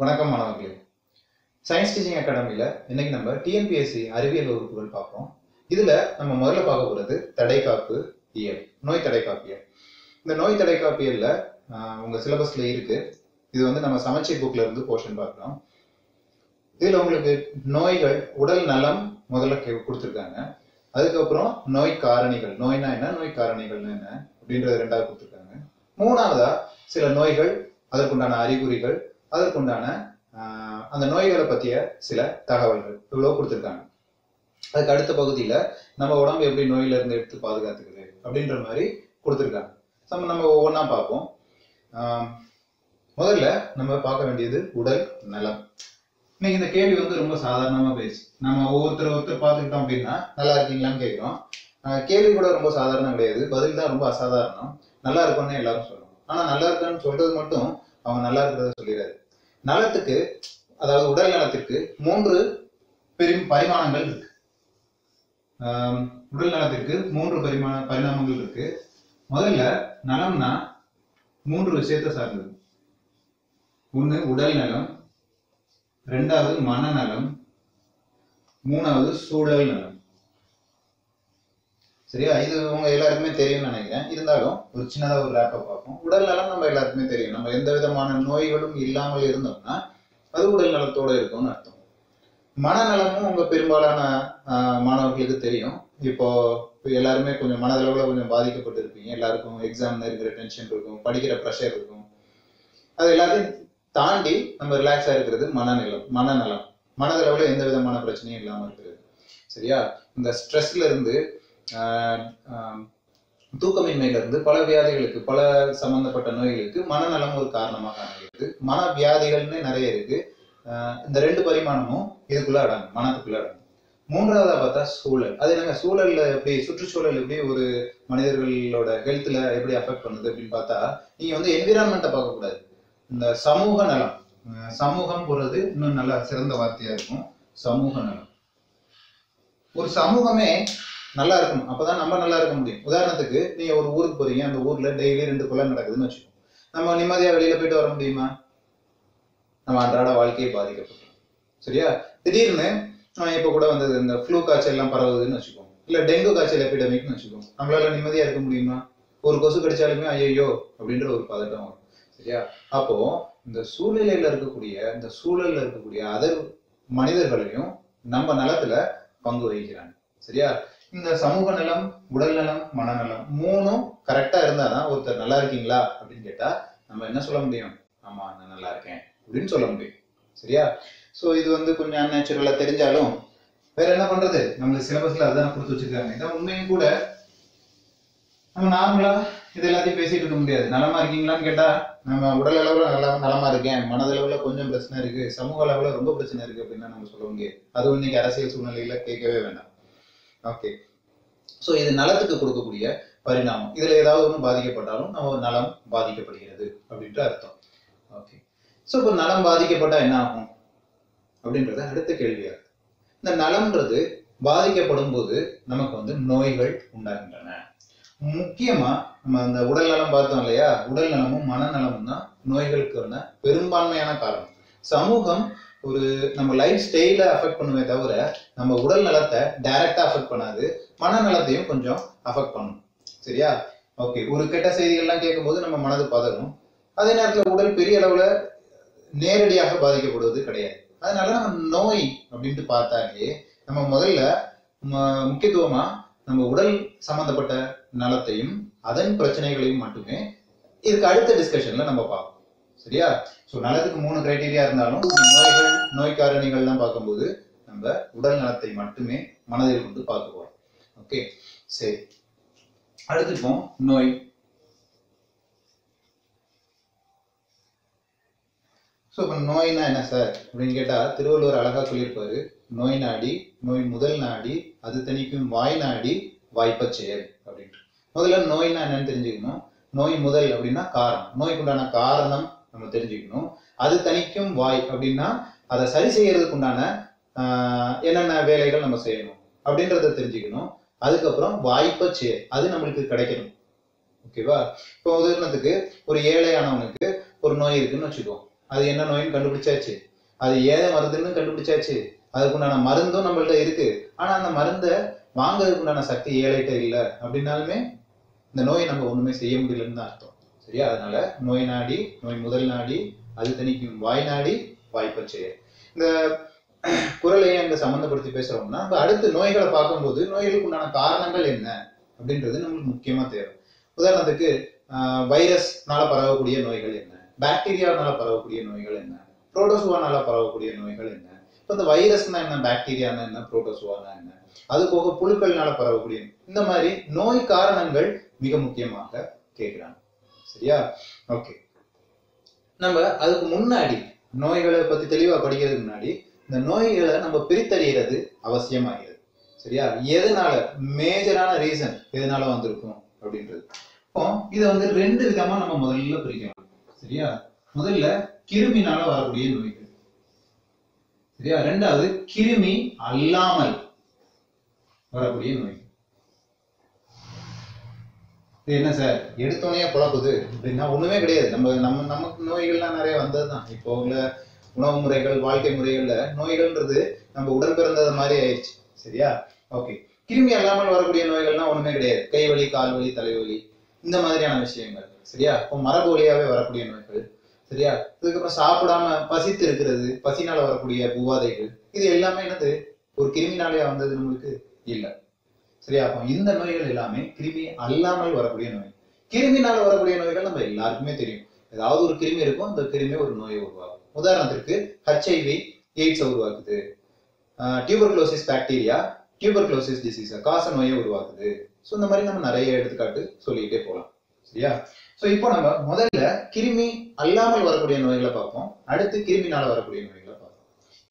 வணக்கம் மாணவர்களே. Science teaching அகாடமியில் இன்னைக்கு நம்ம டிஎன்பிஎஸ்சி அறிவியல் வகுப்புகள் பார்ப்போம். இதில் நம்ம முதல்ல பார்க்க போகிறது தடைக்காப்பு இயல் நோய் தடைக்காப்பியல் இந்த நோய் தடைக்காப்பியல்ல உங்கள் சிலபஸில் இருக்குது இருக்கு. இது வந்து நம்ம சமச்சீர் புக்கில் இருந்து போர்ஷன் பார்க்குறோம். இதில் உங்களுக்கு நோய்கள் உடல் நலம் முதல்ல கே- அதுக்கப்புறம் நோய் காரணிகள் நோய்னா என்ன நோய் காரணிகள்னு என்ன அப்படின்றது ரெண்டாவது கொடுத்துருக்காங்க. மூணாவதா சில நோய்கள் அதற்குண்டான அறிகுறிகள் அதற்குண்டான அந்த நோய்களை பற்றிய சில தகவல்கள் இவ்வளோ கொடுத்துருக்காங்க. அதுக்கு அடுத்த பகுதியில் நம்ம உடம்பு எப்படி நோயிலிருந்து எடுத்து பாதுகாத்துக்குது அப்படின்ற மாதிரி கொடுத்துருக்காங்க. நம்ம நம்ம ஒவ்வொன்றா பார்ப்போம். முதல்ல நம்ம பார்க்க வேண்டியது உடல் நலம். இன்னைக்கு இந்த கேள்வி வந்து ரொம்ப சாதாரணமாக போயிடுச்சு. நம்ம ஒவ்வொருத்தர் ஒருத்தர் பார்த்துக்கிட்டோம் அப்படின்னா நல்லா இருக்கீங்களான்னு கேட்குறோம். கேள்வி கூட ரொம்ப சாதாரணம் கிடையாது. பதில் தான் ரொம்ப அசாதாரணம். நல்லா இருக்கும்னு எல்லாரும் சொல்லணும் ஆனால் நல்லா இருக்குன்னு சொல்றது மட்டும் அவங்க நல்லா இருக்கிறத சொல்லிடாது. நலத்துக்கு அதாவது உடல் நலத்திற்கு மூன்று பெரும் பரிமாணங்கள் இருக்கு. உடல் நலத்திற்கு மூன்று பரிமாண பரிணாமங்கள் இருக்கு. முதல்ல நலம்னா மூன்று விஷயத்தை சார்ந்தது. ஒன்று உடல் நலம். ரெண்டாவது மனநலம். மூணாவது சூழல் நலம். சரியா? இது உங்க எல்லாருக்குமே தெரியும்னு நினைக்கிறேன். இருந்தாலும் ஒரு சின்னதாக ஒரு ரேப்பை பார்ப்போம். உடல் நலம் நம்ம எல்லாருக்குமே தெரியும். நம்ம எந்த விதமான நோய்களும் இல்லாமல் இருந்தோம்னா அது உடல் நலத்தோட இருக்கும்னு அர்த்தம். மனநலமும் உங்க பெரும்பாலான மாணவர்களுக்கு தெரியும். இப்போ இப்போ எல்லாருமே கொஞ்சம் மனதளவில் கொஞ்சம் பாதிக்கப்பட்டு இருப்பீங்க எல்லாருக்கும் எக்ஸாம் இருக்கிற டென்ஷன் இருக்கும். படிக்கிற ப்ரெஷர் இருக்கும். அது எல்லாத்தையும் தாண்டி நம்ம ரிலாக்ஸாக இருக்கிறது மனநலம் மனநலம். மனதளவில் எந்த விதமான பிரச்சனையும் இல்லாமல் இருக்கிறது. சரியா? இந்த ஸ்ட்ரெஸ்ல இருந்து Um, தூக்கமின்மையிலிருந்து பல வியாதிகளுக்கு பல சம்பந்தப்பட்ட நோய்களுக்கு மனநலம் ஒரு காரணமாக அமைகிறது. மன வியாதிகள்னு நிறைய இருக்கு. இந்த ரெண்டு பரிமாணமும் இதுக்குள்ள அடங்கும் மனத்துக்குள்ள அடங்கும். மூன்றாவதா பார்த்தா சூழல். அது என்னங்க சூழல்ல எப்படி சுற்றுச்சூழல் எப்படி ஒரு மனிதர்களோட ஹெல்த்ல எப்படி அஃபெக்ட் பண்ணுது அப்படின்னு பார்த்தா நீங்க வந்து என்விரான்மெண்ட்டை பார்க்கக்கூடாது. இந்த சமூக நலம். சமூகம் போறது இன்னும் நல்லா சிறந்த வார்த்தையா இருக்கும். சமூக நலம். ஒரு சமூகமே நல்லா இருக்கணும். அப்பதான் நம்ம நல்லா இருக்க முடியும். உதாரணத்துக்கு நீங்க ஒரு ஊருக்கு போறீங்க. அந்த ஊர்ல டெய்லி ரெண்டு கொலை நடக்குதுன்னு வச்சுக்கோங்க. நம்ம நிம்மதியா வெளியில போயிட்டு வர முடியுமா? நம்ம அன்றாட வாழ்க்கையை பாதிக்கப்படும். சரியா? திடீர்னு இப்ப கூட வந்தது இந்த ஃப்ளூ காய்ச்சல் எல்லாம் பரவுதுன்னு வச்சுக்கோங்க. இல்ல டெங்கு காய்ச்சல் எபிடமிக்னு வச்சுக்கோங்க. நம்மளால நிம்மதியா இருக்க முடியுமா? ஒரு கொசு கடிச்சாலுமே ஐயோ அப்படின்ற ஒரு பதட்டம் வரும். சரியா? அப்போ இந்த சூழ்நிலையில இருக்கக்கூடிய இந்த சூழல்ல இருக்கக்கூடிய அதர் மனிதர்களையும் நம்ம நலத்துல பங்கு வகிக்கிறாங்க. சரியா? இந்த சமூக நலம் உடல் நலம் மனநலம் மூணும் கரெக்டா இருந்தாதான் ஒருத்தர் நல்லா இருக்கீங்களா அப்படின்னு கேட்டா நம்ம என்ன சொல்ல முடியும்? ஆமா நான் நல்லா இருக்கேன் அப்படின்னு சொல்ல முடியும். சரியா? சோ இது வந்து கொஞ்சம் அன்நேச்சுரலா தெரிஞ்சாலும் வேற என்ன பண்றது? நம்மளுக்கு சிலபஸ்ல அதுதான் கொடுத்து வச்சிருக்காங்க. இதான் உண்மையும் கூட. நம்ம நார்மலா இது எல்லாத்தையும் பேசிட்டு இருக்க முடியாது. நலமா இருக்கீங்களான்னு கேட்டா நம்ம உடல் அளவுல நல்லா நலமா இருக்கேன். மனதளவுல கொஞ்சம் பிரச்சனை இருக்கு. சமூக அளவுல ரொம்ப பிரச்சனை இருக்கு அப்படின்னா நம்ம சொல்ல முடியாது. அதுவும் இன்னைக்கு அரசியல் சூழ்நிலையில கேட்கவே வேண்டாம். ஓகே சோ இது நலத்துக்கு கொடுக்கக்கூடிய பரிணாமம். இதுல ஏதாவது ஒன்று பாதிக்கப்பட்டாலும் நம்ம நலம் பாதிக்கப்படுகிறது அப்படின்ற அர்த்தம். ஓகே ஸோ இப்போ நலம் பாதிக்கப்பட்டா என்ன ஆகும்? அப்படின்றது அடுத்த கேள்வியா இந்த நலம்ன்றது பாதிக்கப்படும் போது நமக்கு வந்து நோய்கள் உண்டாகின்றன. முக்கியமா நம்ம அந்த உடல் நலம் பார்த்தோம் இல்லையா? உடல் நலமும் மனநலமும் தான் நோய்களுக்கான பெரும்பான்மையான காரணம். சமூகம் ஒரு நம்ம லைஃப் ஸ்டைல அஃபெக்ட் பண்ணுமே தவிர நம்ம உடல் நலத்தை டைரக்டா அஃபெக்ட் பண்ணாது. மனநலத்தையும் கொஞ்சம் அஃபெக்ட் பண்ணும். சரியா? ஓகே ஒரு கெட்ட செய்திகள்லாம் கேட்கும்போது நம்ம மனது பதறும். அதே நேரத்துல உடல் பெரிய அளவுல நேரடியாக பாதிக்கப்படுவது கிடையாது. அதனால நம்ம நோய் அப்படின்ட்டு பார்த்தாலே நம்ம முதல்ல ம- முக்கியத்துவமா நம்ம உடல் சம்பந்தப்பட்ட நலத்தையும் அதன் பிரச்சனைகளையும் மட்டுமே இதுக்கு அடுத்த டிஸ்கஷன்ல நம்ம பார்ப்போம். சரியா? ஸோ நல்லதுக்கு மூணு கிரைட்டீரியா இருந்தாலும் நோய்கள் நோய் காரணிகள்லாம் பார்க்கும்போது நம்ம உடல் நலத்தை மட்டுமே மனதில் கொண்டு பார்க்க போறோம். ஓகே சரி. அடுத்து இப்போ நோய். ஸோ இப்போ நோய்னா என்ன சார் அப்படின்னு கேட்டால் திருவள்ளுவர் அழகாக சொல்லியிருப்பாரு நோய் நாடி நோய் முதல் நாடி அது தணிக்கும் வாய் நாடி வாய்ப்பச் செயல் அப்படின்ட்டு. முதல்ல நோய்னா என்னன்னு தெரிஞ்சுக்கணும். நோய் முதல் அப்படின்னா காரணம். நோய்க்குண்டான காரணம் நம்ம தெரிஞ்சுக்கணும். அது தணிக்கும் வாய் அப்படின்னா அதை சரி செய்யறதுக்கு உண்டான என்னென்ன வேலைகள் நம்ம செய்யணும் அப்படின்றத தெரிஞ்சுக்கணும். அதுக்கப்புறம் வாய்ப்பை சே அது நம்மளுக்கு கிடைக்கணும். ஓகேவா இப்போ உதாரணத்துக்கு ஒரு ஏழையானவனுக்கு ஒரு நோய் இருக்குன்னு வச்சுக்கோ. அது என்ன நோயின்னு கண்டுபிடிச்சாச்சு? அது ஏத மருந்துன்னு கண்டுபிடிச்சாச்சு. அதுக்குண்டான மருந்தும் நம்மள்ட்ட இருக்கு. ஆனா அந்த மருந்தை வாங்குறதுக்கு உண்டான சக்தி ஏழைகிட்ட இல்லை. அப்படின்னாலுமே இந்த நோயை நம்ம ஒண்ணுமே செய்ய முடியலன்னு தான் அர்த்தம். சரியா அதனால நோய் நாடி நோய் முதல் நாடி அது தணிக்கும் வாய் நாடி வாய்ப்பச்செயல் இந்த குரலையே அங்க சம்மந்தப்படுத்தி பேசுறோம்னா நம்ம அடுத்து நோய்களை பார்க்கும்போது நோய்களுக்கு உண்டான காரணங்கள் என்ன அப்படின்றது நம்மளுக்கு முக்கியமா தேவை. உதாரணத்துக்கு ஆஹ் வைரஸ்னால பரவக்கூடிய நோய்கள் என்ன? பாக்டீரியானால பரவக்கூடிய நோய்கள் என்ன? புரோட்டோசுவானால பரவக்கூடிய நோய்கள் என்ன? இப்போ இந்த வைரஸ்னா என்ன? பாக்டீரியானா என்ன? புரோட்டோசுவானா என்ன? அது போக புழுக்கள்னால பரவக்கூடிய இந்த மாதிரி நோய் காரணங்கள் மிக முக்கியமாக கேட்கிறாங்க. சரியா? ஓகே நம்ம அதுக்கு முன்னாடி நோய்களை பத்தி தெளிவா படிக்கிறதுக்கு முன்னாடி இந்த நோய்களை நம்ம பிரித்தறிகிறது அவசியமாகிறது. சரியா? எதனால? மேஜரான ரீசன் எதனால வந்திருக்கும் அப்படின்றது. இப்போ இதை வந்து ரெண்டு விதமா நம்ம முதல்ல பிரிக்கலாம் சரியா? முதல்ல கிருமினால வரக்கூடிய நோய்கள். சரியா? ரெண்டாவது கிருமி அல்லாமல் வரக்கூடிய நோய் இது என்ன சார்? எடுத்தோடனே குழப்புது. அப்படின்னா ஒன்றுமே கிடையாது. நம்ம நம்ம நமக்கு நோய்கள்லாம் நிறைய வந்தது தான் இப்போ உள்ள உணவு முறைகள் வாழ்க்கை முறைகளில் நோய்கள்ன்றது நம்ம உடல் பிறந்தது மாதிரி ஆயிடுச்சு சரியா? ஓகே கிருமி அல்லாமல் வரக்கூடிய நோய்கள்லாம் ஒன்றுமே கிடையாது. கை வலி கால் வலி தலைவலி இந்த மாதிரியான விஷயங்கள். சரியா? இப்போ மரபு வழியாகவே வரக்கூடிய நோய்கள். சரியா? இதுக்கப்புறம் சாப்பிடாம பசித்து இருக்கிறது பசினால வரக்கூடிய உபாதைகள். இது எல்லாமே என்னது? ஒரு கிருமினாலே வந்தது நம்மளுக்கு? இல்லை. சரியா? அப்போ இந்த நோய்கள் எல்லாமே கிருமி அல்லாமல் வரக்கூடிய நோய். கிருமினால வரக்கூடிய நோய்கள் நம்ம எல்லாருக்குமே தெரியும். ஏதாவது ஒரு கிருமி இருக்கும் அந்த கிருமி ஒரு நோயை உருவாகும் உதாரணத்திற்கு ஹெச்ஐவி எய்ட்ஸை உருவாக்குது. டியூபர்குலோசிஸ் பாக்டீரியா டியூபர்குலோசிஸ் டிசீஸ் காச நோயை உருவாக்குது. ஸோ இந்த மாதிரி நம்ம நிறைய எடுத்துக்காட்டு சொல்லிக்கிட்டே போகலாம். சரியா? ஸோ இப்போ நம்ம முதல்ல கிருமி அல்லாமல் வரக்கூடிய நோய்களை பார்ப்போம். அடுத்து கிருமினால வரக்கூடிய நோய்களை